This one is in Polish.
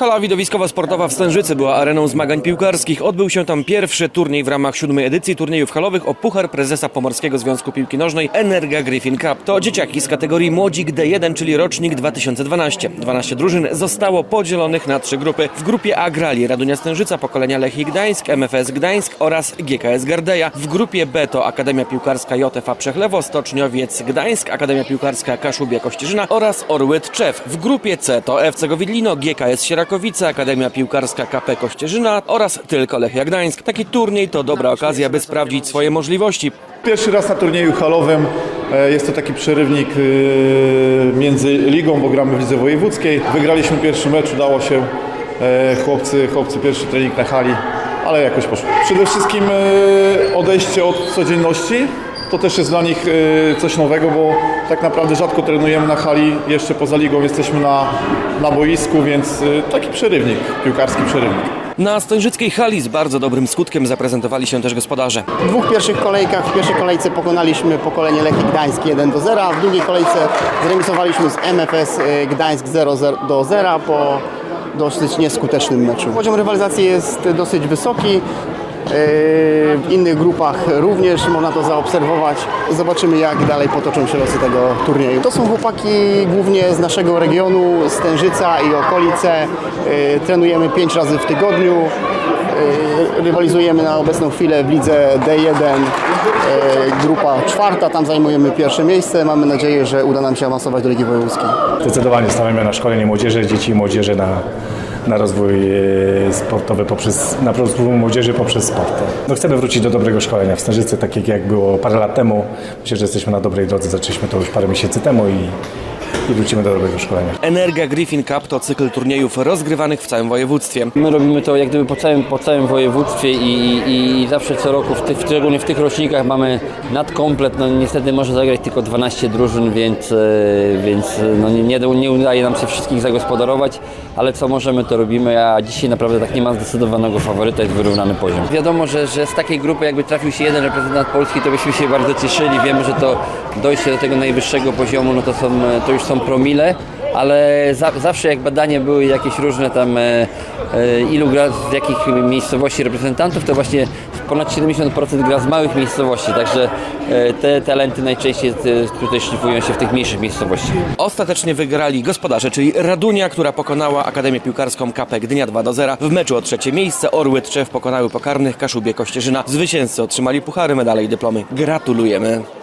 Hala widowiskowo-sportowa w Stężycy była areną zmagań piłkarskich. Odbył się tam pierwszy turniej w ramach siódmej edycji turniejów halowych o Puchar Prezesa Pomorskiego Związku Piłki Nożnej Energa Griffin Cup. To dzieciaki z kategorii Młodzik D1, czyli rocznik 2012. 12 drużyn zostało podzielonych na trzy grupy. W grupie A grali Radunia Stężyca, pokolenia Lechii Gdańsk, MFS Gdańsk oraz GKS Gardeja. W grupie B to Akademia Piłkarska JFA Przechlewo, Stoczniowiec Gdańsk, Akademia Piłkarska Kaszubia Kościerzyna oraz Orły Tczew. W grupie C to FC Gowidlino, GKS Sierakowice, Akademia Piłkarska KP Kościerzyna oraz tylko Lechia Gdańsk. Taki turniej to dobra okazja, by sprawdzić swoje możliwości. Pierwszy raz na turnieju halowym. E, Jest to taki przerywnik e, między ligą, bo gramy w lidze wojewódzkiej. Wygraliśmy pierwszy mecz, udało się. E, Chłopcy, chłopcy pierwszy trening na hali, ale jakoś poszło. Przede wszystkim odejście od codzienności. To też jest dla nich e, coś nowego, bo tak naprawdę rzadko trenujemy na hali. Jeszcze poza ligą jesteśmy na, na boisku, więc e, taki przerywnik, piłkarski przerywnik. Na Stężyckiej hali z bardzo dobrym skutkiem zaprezentowali się też gospodarze. W dwóch pierwszych kolejkach, w pierwszej kolejce pokonaliśmy pokolenie Lechii Gdańsk 1 do 0, a w drugiej kolejce zremisowaliśmy z MFS y, Gdańsk 0 do 0 po dosyć nieskutecznym meczu. Poziom rywalizacji jest dosyć wysoki. Y, W innych grupach również można to zaobserwować. Zobaczymy, jak dalej potoczą się losy tego turnieju. To są chłopaki głównie z naszego regionu, Stężyca i okolice. Y, Trenujemy 5 razy w tygodniu. Y, Rywalizujemy na obecną chwilę w lidze D1, y, grupa czwarta, tam zajmujemy pierwsze miejsce. Mamy nadzieję, że uda nam się awansować do Ligi Wojewódzkiej. Zdecydowanie stawiamy na szkolenie młodzieży, dzieci i młodzieży na, na rozwój e, sportowy poprzez, na rozwój młodzieży poprzez sport. No chcemy wrócić do dobrego szkolenia w Starzycy, tak jak było parę lat temu. Myślę, że jesteśmy na dobrej drodze, zaczęliśmy to już parę miesięcy temu i, i wrócimy do dobrego szkolenia. Energa Griffin Cup to cykl turniejów rozgrywanych w całym województwie. My robimy to jak gdyby po całym, po całym województwie i, i, i zawsze co roku, w tych, szczególnie w tych rocznikach mamy nadkomplet. No niestety może zagrać tylko 12 drużyn, więc, e, więc no nie, nie, nie udaje nam się wszystkich zagospodarować, ale co możemy to robimy, a dzisiaj naprawdę tak nie ma zdecydowanego faworyta, jest wyrównany poziom. Wiadomo, że, że z takiej grupy jakby trafił się jeden reprezentant Polski, to byśmy się bardzo cieszyli. Wiemy, że to dojście do tego najwyższego poziomu, no to, są, to już są promile ale za, zawsze jak badania były jakieś różne tam e, e, ilu gra z jakich miejscowości reprezentantów, to właśnie ponad 70% gra z małych miejscowości, także e, te talenty najczęściej e, tutaj szlifują się w tych mniejszych miejscowościach. Ostatecznie wygrali gospodarze, czyli Radunia, która pokonała Akademię Piłkarską KP Gdynia 2 do 0. W meczu o trzecie miejsce Orły Tczew pokonały pokarnych Kaszubie Kościerzyna. Zwycięzcy otrzymali puchary, medale i dyplomy. Gratulujemy!